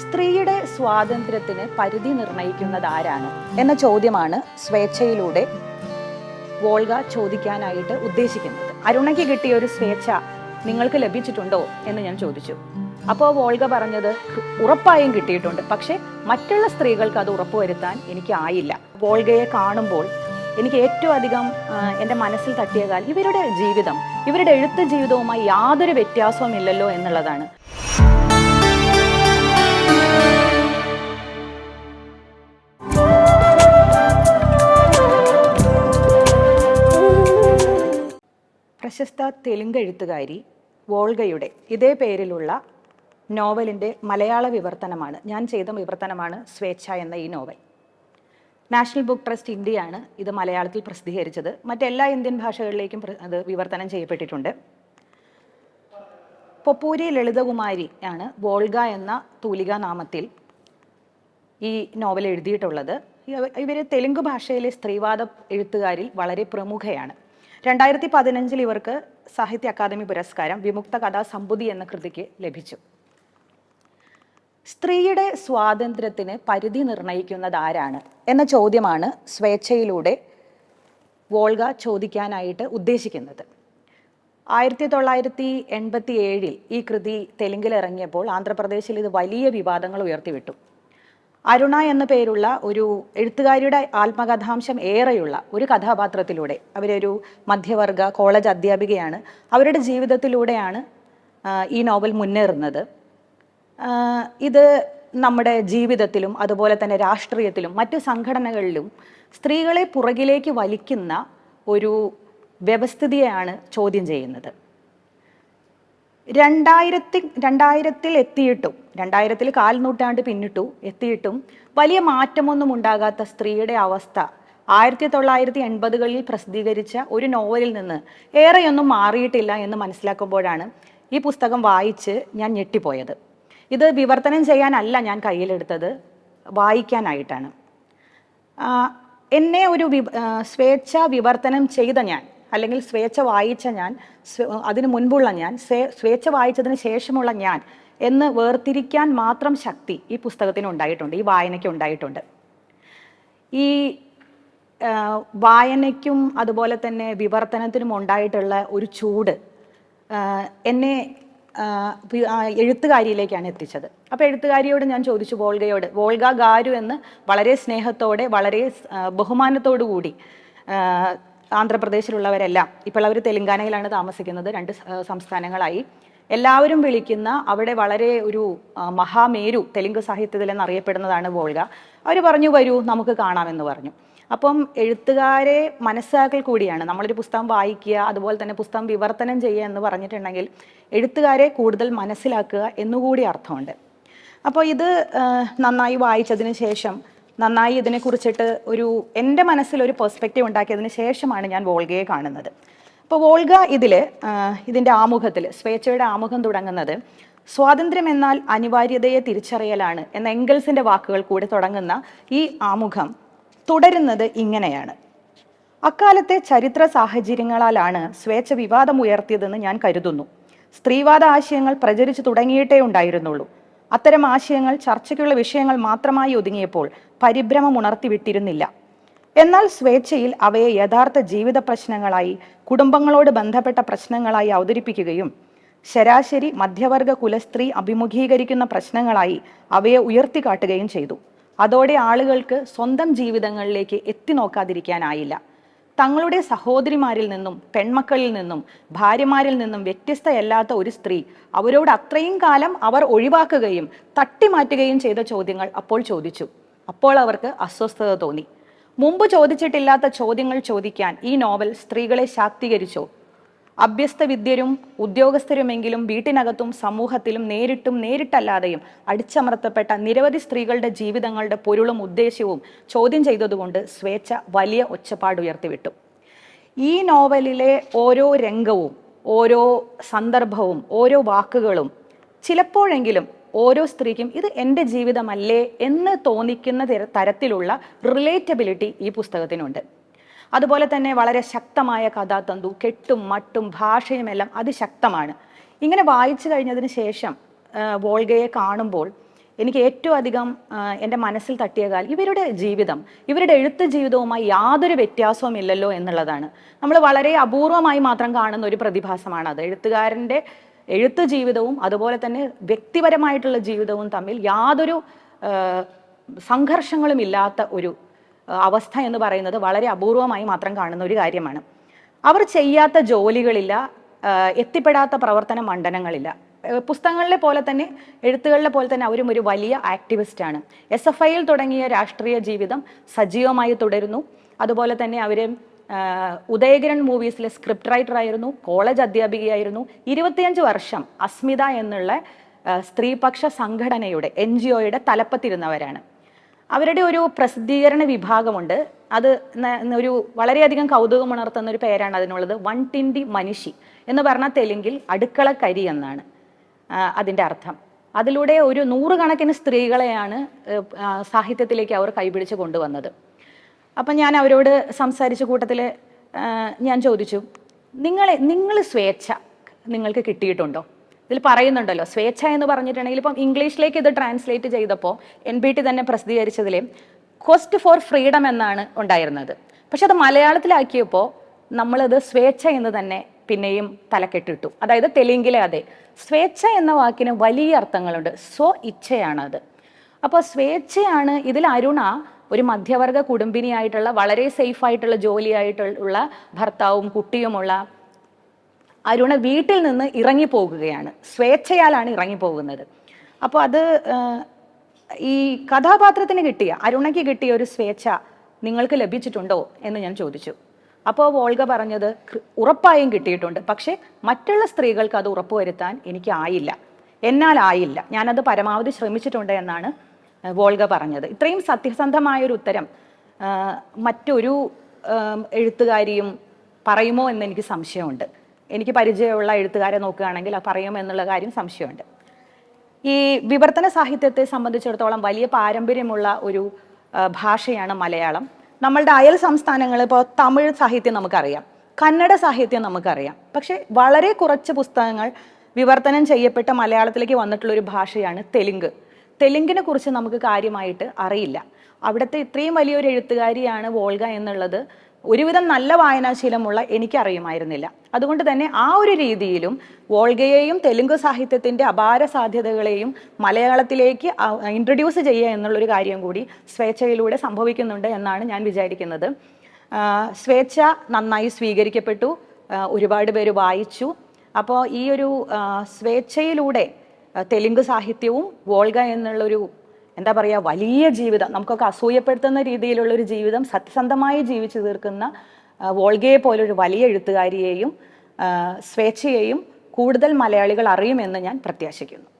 സ്ത്രീയുടെ സ്വാതന്ത്ര്യത്തിന് പരിധി നിർണയിക്കുന്നത് ആരാണ് എന്ന ചോദ്യമാണ് സ്വേച്ഛയിലൂടെ വോൾഗ ചോദിക്കാനായിട്ട് ഉദ്ദേശിക്കുന്നത്. അരുണയ്ക്ക് കിട്ടിയ ഒരു സ്വേച്ഛ നിങ്ങൾക്ക് ലഭിച്ചിട്ടുണ്ടോ എന്ന് ഞാൻ ചോദിച്ചു. അപ്പോൾ വോൾഗ പറഞ്ഞത് ഉറപ്പായും കിട്ടിയിട്ടുണ്ട്. പക്ഷേ മറ്റുള്ള സ്ത്രീകൾക്ക് അത് ഉറപ്പുവരുത്താൻ എനിക്ക് ആയില്ല. വോൾഗയെ കാണുമ്പോൾ എനിക്ക് ഏറ്റവും അധികം എന്റെ മനസ്സിൽ തട്ടിയ കാലം ഇവരുടെ ജീവിതം ഇവരുടെ എഴുത്ത് ജീവിതവുമായി യാതൊരു വ്യത്യാസവും ഇല്ലല്ലോ എന്നുള്ളതാണ്. പ്രശസ്ത തെലുങ്ക് എഴുത്തുകാരി വോൾഗയുടെ ഇതേ പേരിലുള്ള നോവലിന്റെ മലയാള വിവർത്തനമാണ് ഞാൻ ചെയ്ത വിവർത്തനമാണ് സ്വേച്ഛ എന്ന ഈ നോവൽ. നാഷണൽ ബുക്ക് ട്രസ്റ്റ് ഇന്ത്യയാണ് ഇത് മലയാളത്തിൽ പ്രസിദ്ധീകരിച്ചത്. മറ്റെല്ലാ ഇന്ത്യൻ ഭാഷകളിലേക്കും അത് വിവർത്തനം ചെയ്യപ്പെട്ടിട്ടുണ്ട്. പൊപ്പൂരി ലളിതകുമാരി ആണ് വോൾഗ എന്ന തൂലികാ നാമത്തിൽ ഈ നോവൽ എഴുതിയിട്ടുള്ളത്. ഇവർ തെലുങ്ക് ഭാഷയിലെ സ്ത്രീവാദ എഴുത്തുകാരിൽ വളരെ പ്രമുഖയാണ്. രണ്ടായിരത്തി പതിനഞ്ചിൽ ഇവർക്ക് സാഹിത്യ അക്കാദമി പുരസ്കാരം വിമുക്ത കഥാ സമ്പുതി എന്ന കൃതിക്ക് ലഭിച്ചു. സ്ത്രീയുടെ സ്വാതന്ത്ര്യത്തിന് പരിധി നിർണയിക്കുന്നത് ആരാണ് എന്ന ചോദ്യമാണ് സ്വേച്ഛയിലൂടെ വോൾഗ ചോദിക്കാനായിട്ട് ഉദ്ദേശിക്കുന്നത്. ആയിരത്തി തൊള്ളായിരത്തി എൺപത്തി ഏഴിൽ ഈ കൃതി തെലുങ്കിൽ ഇറങ്ങിയപ്പോൾ ആന്ധ്രാപ്രദേശിൽ ഇത് വലിയ വിവാദങ്ങൾ ഉയർത്തിവിട്ടു. അരുണ എന്ന പേരുള്ള ഒരു എഴുത്തുകാരിയുടെ ആത്മകഥാംശം ഏറെയുള്ള ഒരു കഥാപാത്രത്തിലൂടെ അവരൊരു മധ്യവർഗ കോളേജ് അധ്യാപികയാണ്. അവരുടെ ജീവിതത്തിലൂടെയാണ് ഈ നോവൽ മുന്നേറുന്നത്. ഇത് നമ്മുടെ ജീവിതത്തിലും അതുപോലെ തന്നെ രാഷ്ട്രീയത്തിലും മറ്റ് സംഘടനകളിലും സ്ത്രീകളെ പുറകിലേക്ക് വലിക്കുന്ന ഒരു വ്യവസ്ഥിതിയെയാണ് ചോദ്യം ചെയ്യുന്നത്. രണ്ടായിരത്തി രണ്ടായിരത്തിൽ എത്തിയിട്ടും രണ്ടായിരത്തിൽ കാൽ നൂറ്റാണ്ട് പിന്നിട്ടു എത്തിയിട്ടും വലിയ മാറ്റമൊന്നും ഉണ്ടാകാത്ത സ്ത്രീയുടെ അവസ്ഥ ആയിരത്തി തൊള്ളായിരത്തി എൺപതുകളിൽ പ്രസിദ്ധീകരിച്ച ഒരു നോവലിൽ നിന്ന് ഏറെയൊന്നും മാറിയിട്ടില്ല എന്ന് മനസ്സിലാക്കുമ്പോഴാണ് ഈ പുസ്തകം വായിച്ച് ഞാൻ ഞെട്ടിപ്പോയത്. ഇത് വിവർത്തനം ചെയ്യാനല്ല ഞാൻ കയ്യിലെടുത്തത് വായിക്കാനായിട്ടാണ്. എന്നെ ഒരു സ്വേച്ഛ വിവർത്തനം ചെയ്ത ഞാൻ അല്ലെങ്കിൽ സ്വേച്ഛ വായിച്ച ഞാൻ അതിനു മുൻപുള്ള ഞാൻ സ്വേ- സ്വേച്ഛ വായിച്ചതിന് ശേഷമുള്ള ഞാൻ എന്ന് വേർതിരിക്കാൻ മാത്രം ശക്തി ഈ പുസ്തകത്തിന് ഉണ്ടായിട്ടുണ്ട് ഈ വായനയ്ക്ക് ഉണ്ടായിട്ടുണ്ട്. ഈ വായനയ്ക്കും അതുപോലെ തന്നെ വിവർത്തനത്തിനും ഉണ്ടായിട്ടുള്ള ഒരു ചൂട് എന്നെ എഴുത്തുകാരിയിലേക്കാണ് എത്തിച്ചത്. അപ്പോൾ എഴുത്തുകാരിയോട് ഞാൻ ചോദിച്ചു വോൾഗയോട് വോൾഗ ഗാരു എന്ന് വളരെ സ്നേഹത്തോടെ വളരെ ബഹുമാനത്തോടു കൂടി ആന്ധ്രാപ്രദേശിലുള്ളവരെല്ലാം ഇപ്പോൾ അവർ തെലങ്കാനയിലാണ് താമസിക്കുന്നത് രണ്ട് സംസ്ഥാനങ്ങളായി. എല്ലാവരും വിളിക്കുന്ന അവിടെ വളരെ ഒരു മഹാമേരു തെലുങ്ക് സാഹിത്യത്തിൽ എന്നറിയപ്പെടുന്നതാണ് വോൾഗ. അവർ പറഞ്ഞു വരൂ നമുക്ക് കാണാമെന്ന് പറഞ്ഞു. അപ്പം എഴുത്തുകാരെ മനസ്സിലാക്കൽ കൂടിയാണ്. നമ്മളൊരു പുസ്തകം വായിക്കുക അതുപോലെ തന്നെ പുസ്തകം വിവർത്തനം ചെയ്യുക എന്ന് പറഞ്ഞിട്ടുണ്ടെങ്കിൽ എഴുത്തുകാരെ കൂടുതൽ മനസ്സിലാക്കുക എന്നുകൂടി അർത്ഥമുണ്ട്. അപ്പോൾ ഇത് നന്നായി വായിച്ചതിന് ശേഷം നന്നായി ഇതിനെക്കുറിച്ചിട്ട് ഒരു എന്റെ മനസ്സിൽ ഒരു പെർസ്പെക്റ്റീവ് ഉണ്ടാക്കിയതിന് ശേഷമാണ് ഞാൻ വോൾഗയെ കാണുന്നത്. അപ്പോൾ വോൾഗ ഇതിൽ ഇതിന്റെ ആമുഖത്തിൽ സ്വേച്ഛയുടെ ആമുഖം തുടങ്ങുന്നത് സ്വാതന്ത്ര്യം എന്നാൽ അനിവാര്യതയെ തിരിച്ചറിയലാണ് എന്ന എംഗൽസിന്റെ വാക്കുകൾ കൂടെ തുടങ്ങുന്ന ഈ ആമുഖം തുടരുന്നത് ഇങ്ങനെയാണ്. അക്കാലത്തെ ചരിത്ര സാഹചര്യങ്ങളാലാണ് സ്വേച്ഛ വിവാദം ഉയർത്തിയതെന്ന് ഞാൻ കരുതുന്നു. സ്ത്രീവാദ ആശയങ്ങൾ പ്രചരിച്ചു തുടങ്ങിയിട്ടേ ഉണ്ടായിരുന്നുള്ളൂ. അത്തരം ആശയങ്ങൾ ചർച്ചയ്ക്കുള്ള വിഷയങ്ങൾ മാത്രമായി ഒതുങ്ങിയപ്പോൾ പരിഭ്രമം ഉണർത്തിവിട്ടിരുന്നില്ല. എന്നാൽ സ്വേച്ഛയിൽ അവയെ യഥാർത്ഥ ജീവിത പ്രശ്നങ്ങളായി കുടുംബങ്ങളോട് ബന്ധപ്പെട്ട പ്രശ്നങ്ങളായി അവതരിപ്പിക്കുകയും ശരാശരി മധ്യവർഗ കുലസ്ത്രീ അഭിമുഖീകരിക്കുന്ന പ്രശ്നങ്ങളായി അവയെ ഉയർത്തിക്കാട്ടുകയും ചെയ്തു. അതോടെ ആളുകൾക്ക് സ്വന്തം ജീവിതങ്ങളിലേക്ക് എത്തി നോക്കാതിരിക്കാനായില്ല. തങ്ങളുടെ സഹോദരിമാരിൽ നിന്നും പെൺമക്കളിൽ നിന്നും ഭാര്യമാരിൽ നിന്നും വ്യത്യസ്തയല്ലാത്ത ഒരു സ്ത്രീ. അവരോട് അത്രയും കാലം അവർ ഒഴിവാക്കുകയും തട്ടിമാറ്റുകയും ചെയ്ത ചോദ്യങ്ങൾ അപ്പോൾ ചോദിച്ചു. അപ്പോൾ അവർക്ക് അസ്വസ്ഥത തോന്നി. മുമ്പ് ചോദിച്ചിട്ടില്ലാത്ത ചോദ്യങ്ങൾ ചോദിക്കാൻ ഈ നോവൽ സ്ത്രീകളെ ശാക്തീകരിച്ചോ? അഭ്യസ്ത വിദ്യരും ഉദ്യോഗസ്ഥരുമെങ്കിലും വീട്ടിനകത്തും സമൂഹത്തിലും നേരിട്ടും നേരിട്ടല്ലാതെയും അടിച്ചമർത്തപ്പെട്ട നിരവധി സ്ത്രീകളുടെ ജീവിതങ്ങളുടെ പൊരുളും ഉദ്ദേശ്യവും ചോദ്യം ചെയ്തതുകൊണ്ട് സ്വേച്ഛ വലിയ ഒച്ചപ്പാട് ഉയർത്തിവിട്ടു. ഈ നോവലിലെ ഓരോ രംഗവും ഓരോ സന്ദർഭവും ഓരോ വാക്കുകളും ചിലപ്പോഴെങ്കിലും ഓരോ സ്ത്രീക്കും ഇത് എന്റെ ജീവിതമല്ലേ എന്ന് തോന്നിക്കുന്ന തര- തരത്തിലുള്ള റിലേറ്റബിലിറ്റി ഈ പുസ്തകത്തിനുണ്ട്. അതുപോലെ തന്നെ വളരെ ശക്തമായ കഥാതന്തു കെട്ടും മട്ടും ഭാഷയും എല്ലാം അതിശക്തമാണ്. ഇങ്ങനെ വായിച്ചു കഴിഞ്ഞതിന് ശേഷം വോൾഗയെ കാണുമ്പോൾ എനിക്ക് ഏറ്റവും അധികം എന്റെ മനസ്സിൽ തട്ടിയ കാലം ഇവരുടെ ജീവിതം. ഇവരുടെ എഴുത്ത് ജീവിതവുമായി യാതൊരു വ്യത്യാസവും ഇല്ലല്ലോ എന്നുള്ളതാണ്. നമ്മൾ വളരെ അപൂർവമായി മാത്രം കാണുന്ന ഒരു പ്രതിഭാസമാണ് അത്. എഴുത്തുകാരന്റെ എഴുത്ത് ജീവിതവും അതുപോലെ തന്നെ വ്യക്തിപരമായിട്ടുള്ള ജീവിതവും തമ്മിൽ യാതൊരു സംഘർഷങ്ങളും ഇല്ലാത്ത ഒരു അവസ്ഥ എന്ന് പറയുന്നത് വളരെ അപൂർവമായി മാത്രം കാണുന്ന ഒരു കാര്യമാണ്. അവർ ചെയ്യാത്ത ജോലികളില്ല എത്തിപ്പെടാത്ത പ്രവർത്തന മണ്ഡലങ്ങളില്ല പുസ്തകങ്ങളിലെ പോലെ തന്നെ എഴുത്തുകളിലെ പോലെ തന്നെ അവരും ഒരു വലിയ ആക്ടിവിസ്റ്റാണ് എസ് എഫ് ഐയിൽ തുടങ്ങിയ രാഷ്ട്രീയ ജീവിതം സജീവമായി തുടരുന്നു. അതുപോലെ തന്നെ അവർ ഉദയകിരൺ മൂവീസിലെ സ്ക്രിപ്റ്റ് റൈറ്റർ ആയിരുന്നു കോളേജ് അധ്യാപികയായിരുന്നു. ഇരുപത്തിയഞ്ച് വർഷം അസ്മിത എന്നുള്ള സ്ത്രീപക്ഷ സംഘടനയുടെ എൻ ജി ഒയുടെ തലപ്പത്തിരുന്നവരാണ്. അവരുടെ ഒരു പ്രസിദ്ധീകരണ വിഭാഗമുണ്ട്. അത് ഒരു വളരെയധികം കൗതുകമുണർത്തുന്ന ഒരു പേരാണ് അതിനുള്ളത്. വൺ ടിൻഡി മനുഷ്യ എന്ന് പറഞ്ഞാൽ തെലുങ്കിൽ അടുക്കള കരി എന്നാണ് അതിന്റെ അർത്ഥം. അതിലൂടെ ഒരു നൂറുകണക്കിന് സ്ത്രീകളെയാണ് സാഹിത്യത്തിലേക്ക് അവർ കൈപിടിച്ച് കൊണ്ടുവന്നത്. അപ്പം ഞാൻ അവരോട് സംസാരിച്ച കൂട്ടത്തിൽ ഞാൻ ചോദിച്ചു നിങ്ങളെ നിങ്ങൾ സ്വേച്ഛ നിങ്ങൾക്ക് കിട്ടിയിട്ടുണ്ടോ? ഇതിൽ പറയുന്നുണ്ടല്ലോ സ്വേച്ഛ എന്ന് പറഞ്ഞിട്ടുണ്ടെങ്കിൽ ഇപ്പം ഇംഗ്ലീഷിലേക്ക് ഇത് ട്രാൻസ്ലേറ്റ് ചെയ്തപ്പോൾ എൻ ബി ടി തന്നെ പ്രസിദ്ധീകരിച്ചതിൽ ക്വസ്റ്റ് ഫോർ ഫ്രീഡം എന്നാണ് ഉണ്ടായിരുന്നത്. പക്ഷെ അത് മലയാളത്തിലാക്കിയപ്പോൾ നമ്മളത് സ്വേച്ഛ എന്ന് തന്നെ പിന്നെയും തലക്കെട്ടിട്ടു. അതായത് തെലുങ്കിലെ അതെ. സ്വേച്ഛ എന്ന വാക്കിന് വലിയ അർത്ഥങ്ങളുണ്ട്. സ്വ അത് അപ്പോൾ സ്വേച്ഛയാണ് ഇതിൽ അരുണ ഒരു മധ്യവർഗ കുടുംബിനിയായിട്ടുള്ള വളരെ സേഫ് ആയിട്ടുള്ള ജോലിയായിട്ടുള്ള ഭർത്താവും കുട്ടിയുമുള്ള അരുണ വീട്ടിൽ നിന്ന് ഇറങ്ങി ഇറങ്ങിപ്പോകുകയാണ്. സ്വേച്ഛയാലാണ് ഇറങ്ങി പോകുന്നത് അപ്പോൾ അത് ഈ കഥാപാത്രത്തിന് കിട്ടിയ അരുണയ്ക്ക് കിട്ടിയ ഒരു സ്വേച്ഛ നിങ്ങൾക്ക് ലഭിച്ചിട്ടുണ്ടോ എന്ന് ഞാൻ ചോദിച്ചു. അപ്പോൾ വോൾഗ പറഞ്ഞത് "കൃ- ഉറപ്പായും കിട്ടിയിട്ടുണ്ട്. പക്ഷേ മറ്റുള്ള സ്ത്രീകൾക്ക് അത് ഉറപ്പുവരുത്താൻ എനിക്ക് ആയില്ല എന്നാൽ ആയില്ല. ഞാനത് പരമാവധി ശ്രമിച്ചിട്ടുണ്ട് എന്നാണ് വോൾഗ പറഞ്ഞത്. ഇത്രയും സത്യസന്ധമായൊരു ഉത്തരം മറ്റൊരു എഴുത്തുകാരിയും പറയുമോ എന്ന് എനിക്ക് സംശയമുണ്ട്. എനിക്ക് പരിചയമുള്ള എഴുത്തുകാരെ നോക്കുകയാണെങ്കിൽ അത് പറയുമെന്നുള്ള കാര്യം സംശയമുണ്ട്. ഈ വിവർത്തന സാഹിത്യത്തെ സംബന്ധിച്ചിടത്തോളം വലിയ പാരമ്പര്യമുള്ള ഒരു ഭാഷയാണ് മലയാളം. നമ്മളുടെ അയൽ സംസ്ഥാനങ്ങൾ ഇപ്പോൾ തമിഴ് സാഹിത്യം നമുക്കറിയാം കന്നഡ സാഹിത്യം നമുക്കറിയാം. പക്ഷേ വളരെ കുറച്ച് പുസ്തകങ്ങൾ വിവർത്തനം ചെയ്യപ്പെട്ട മലയാളത്തിലേക്ക് വന്നിട്ടുള്ള ഒരു ഭാഷയാണ് തെലുങ്ക്. തെലുങ്കിനെ കുറിച്ച് നമുക്ക് കാര്യമായിട്ട് അറിയില്ല. അവിടുത്തെ ഇത്രയും വലിയൊരു എഴുത്തുകാരിയാണ് വോൾഗ എന്നുള്ളത്. ഒരുവിധം നല്ല വായനാശീലമുള്ള എനിക്കറിയുമായിരുന്നില്ല. അതുകൊണ്ട് തന്നെ ആ ഒരു രീതിയിലും വോൾഗയെയും തെലുങ്ക് സാഹിത്യത്തിന്റെ അപാര സാധ്യതകളെയും മലയാളത്തിലേക്ക് ഇൻട്രൊഡ്യൂസ് ചെയ്യുക എന്നുള്ളൊരു കാര്യം കൂടി സ്വേച്ഛയിലൂടെ സംഭവിക്കുന്നുണ്ട് എന്നാണ് ഞാൻ വിചാരിക്കുന്നത്. സ്വേച്ഛ നന്നായി സ്വീകരിക്കപ്പെട്ടു ഒരുപാട് പേര് വായിച്ചു. അപ്പോൾ ഈ ഒരു സ്വേച്ഛയിലൂടെ തെലുങ്ക് സാഹിത്യവും വോൾഗ എന്നുള്ളൊരു എന്താ പറയുക വലിയ ജീവിതം നമുക്കൊക്കെ അസൂയപ്പെടുത്തുന്ന രീതിയിലുള്ള ഒരു ജീവിതം സത്യസന്ധമായി ജീവിച്ചു തീർക്കുന്ന വോൾഗയെ പോലൊരു വലിയ എഴുത്തുകാരിയെയും സ്വേച്ഛയെയും കൂടുതൽ മലയാളികൾ അറിയുമെന്ന് ഞാൻ പ്രത്യാശിക്കുന്നു.